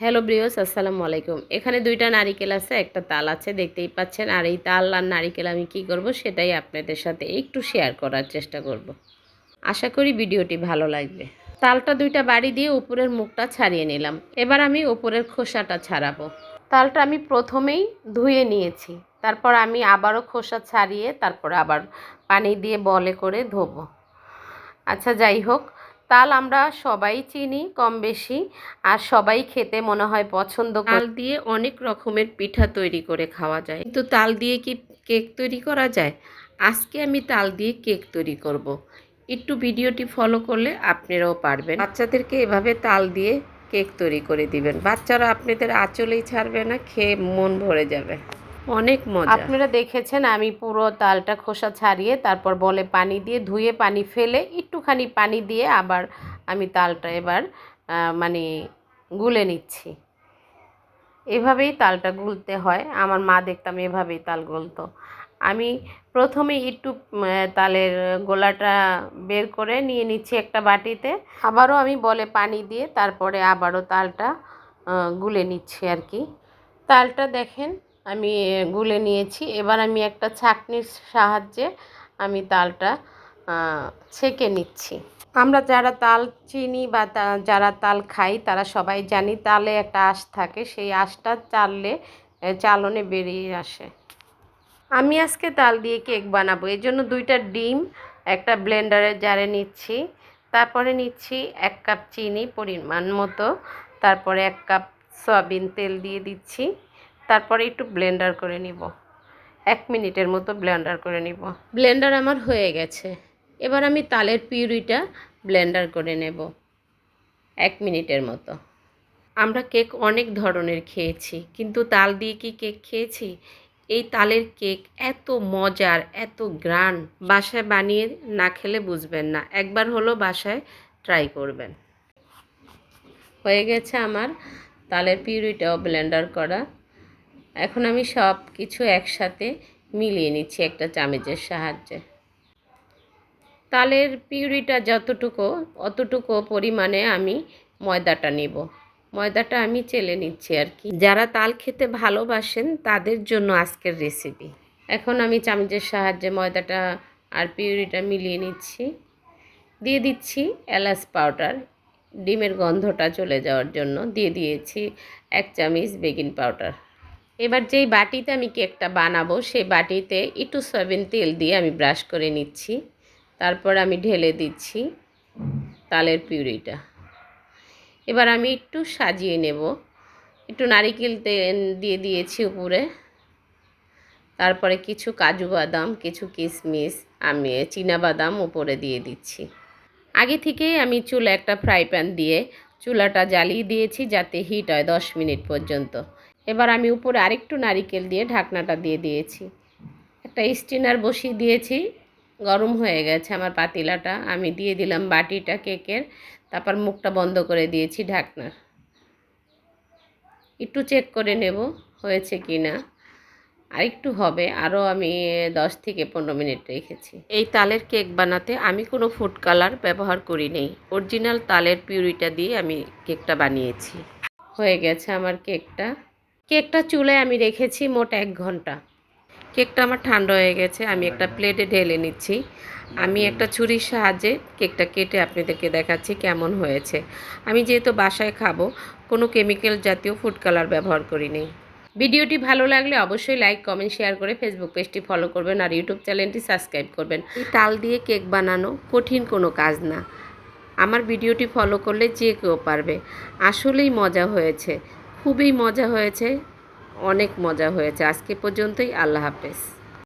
Hello ব্রিয়স আসসালামু আলাইকুম। এখানে দুইটা নারিকেল আছে, একটা তাল আছে, দেখতেই পাচ্ছেন। আর এই তাল আর নারিকেল আমি কি করব, সেটাই আপনাদের সাথে একটু শেয়ার করার চেষ্টা করব। আশা করি ভিডিওটি ভালো লাগবে। তালটা দুইটা বাড়ি দিয়ে উপরের মুখটা ছাড়িয়ে নিলাম। এবার আমি উপরের খোসাটা ছাড়াবো। তালটা আমি প্রথমেই ধুয়ে নিয়েছি। তারপর আমি আবারও খোসা ছাড়িয়ে তারপর আবার পানি দিয়ে বলে করে ধোবো। আচ্ছা যাই হোক। তাল আমরা সবাই চিনি, কম বেশি, আর সবাই খেতে মনে হয় পছন্দ তাল দিয়ে অনেক রকমের পিঠা তৈরি করে খাওয়া যায়। কিন্তু তাল দিয়ে কি কেক তৈরি করা যায়? আজকে আমি তাল দিয়ে কেক তৈরি করব। একটু ভিডিওটি ফলো করলে আপনারাও পারবেন। বাচ্চাদেরকে এভাবে তাল দিয়ে কেক তৈরি করে দিবেন। বাচ্চারা আপনাদের আঁচলেই ছাড়বে না, খেয়ে মন ভরে যাবে। অনেক মজা। আপনারা দেখেছেন আমি পুরো তালটা খোসা ছাড়িয়ে তারপর বলে পানি দিয়ে ধুয়ে পানি ফেলে একটুখানি পানি দিয়ে আবার আমি তালটা এবার মানে গুলে নিচ্ছি। এভাবেই তালটা গুলতে হয়। আমার মা দেখতাম এভাবেই তাল গুলতো। আমি প্রথমে একটু তালের গোলাটা বের করে নিয়ে নিচ্ছি একটা বাটিতে। আবারও আমি বলে পানি দিয়ে তারপরে আবারও তালটা গুলে নিচ্ছি আর কি। তালটা দেখেন আমি গুলে নিয়েছি। এবার আমি একটা ছাঁকনির সাহায্যে আমি তালটা ছেঁকে নিচ্ছি। আমরা যারা তাল চিনি বা যারা তাল খাই, তারা সবাই জানি তালে একটা আঁশ থাকে। সেই আঁশটা চাললে চালনে বেরিয়ে আসে। আমি আজকে তাল দিয়ে কেক বানাবো। এর জন্য দুইটা ডিম, একটা ব্লেন্ডারের জারে নিচ্ছি। তারপরে নিচ্ছি এক কাপ চিনি পরিমাণ মতো। তারপরে এক কাপ সয়াবিন তেল দিয়ে দিচ্ছি। তারপরে একটু ব্লেন্ডার করে নিব। এক মিনিটের মতো ব্লেন্ডার করে নিব। ব্লেন্ডার আমার হয়ে গেছে। এবার আমি তালের পিউরিটা ব্লেন্ডার করে নেব। এক মিনিটের মতো। আমরা কেক অনেক ধরনের খেয়েছি, কিন্তু তাল দিয়ে কি কেক খেয়েছি? এই তালের কেক এত মজার, এত গ্রান, বাসায় বানিয়ে না খেলে বুঝবেন না। একবার হলো বাসায় ট্রাই করবেন। হয়ে গেছে আমার তালের পিউরিটাও ব্লেন্ডার করা। এখন আমি সব কিছু একসাথে মিলিয়ে নিচ্ছি একটা চামচের সাহায্যে। তালের পিউরিটা যতটুকু, অতটুকু পরিমাণে আমি ময়দাটা নিব। ময়দাটা আমি চেলে নিচ্ছি আর কি। যারা তাল খেতে ভালোবাসেন, তাদের জন্য আজকের রেসিপি এখন আমি চামচের সাহায্যে ময়দাটা আর পিউরিটা মিলিয়ে নিচ্ছি। দিয়ে দিচ্ছি এলাচ পাউডার। ডিমের গন্ধটা চলে যাওয়ার জন্য দিয়ে দিয়েছি এক চামচ বেকিং পাউডার। এবার যেই বাটিতে আমি কেকটা বানাবো, সেই বাটিতে একটু সয়াবিন তেল দিয়ে আমি ব্রাশ করে নিচ্ছি। তারপর আমি ঢেলে দিচ্ছি তালের পিউরিটা। এবার আমি একটু সাজিয়ে নেব। একটু নারিকেল তেল দিয়ে দিয়েছি উপরে। তারপরে কিছু কাজু বাদাম, কিছু কিশমিশ আমি বাদাম উপরে দিয়ে দিচ্ছি। আগে থেকেই আমি চুলা একটা ফ্রাই প্যান দিয়ে চুলাটা জ্বালিয়ে দিয়েছি যাতে হিট হয় দশ মিনিট পর্যন্ত। এবার আমি উপরে আরেকটু নারিকেল দিয়ে ঢাকনাটা দিয়ে দিয়েছি। একটা স্টিনার বসিয়ে দিয়েছি, গরম হয়ে গেছে আমার পাতিলাটা। আমি দিয়ে দিলাম বাটিটা, কেকের, তারপর মুখটা বন্ধ করে দিয়েছি ঢাকনার। একটু চেক করে নেব হয়েছে কি না আর একটু হবে আরও আমি দশ থেকে পনেরো মিনিট রেখেছি। এই তালের কেক বানাতে আমি কোনো ফুড কালার ব্যবহার করি নেই। অরিজিনাল তালের পিউরিটা দিয়ে আমি কেকটা বানিয়েছি। হয়ে গেছে আমার কেকটা। কেকটা চুলায় আমি রেখেছি মোট এক ঘণ্টা। কেকটা আমার ঠান্ডা হয়ে গেছে আমি একটা প্লেটে ঢেলে নিচ্ছি। আমি একটা ছুরির সাহায্যে কেকটা কেটে আপনাদেরকে দেখাচ্ছি কেমন হয়েছে। আমি যেহেতু বাসায় খাব কোনো কেমিক্যাল জাতীয় ফুড কালার ব্যবহার করিনি ভিডিওটি ভালো লাগলে অবশ্যই লাইক, কমেন্ট, শেয়ার করে ফেসবুক পেজটি ফলো করবেন আর ইউটিউব চ্যানেলটি সাবস্ক্রাইব করবেন। তাল দিয়ে কেক বানানো কঠিন কোনো কাজ না। আমার ভিডিওটি ফলো করলে যে কেউ পারবে। আসলেই মজা হয়েছে। খুবই মজা হয়েছে। অনেক মজা হয়েছে। আজকে পর্যন্তই আল্লাহ হাফেজ।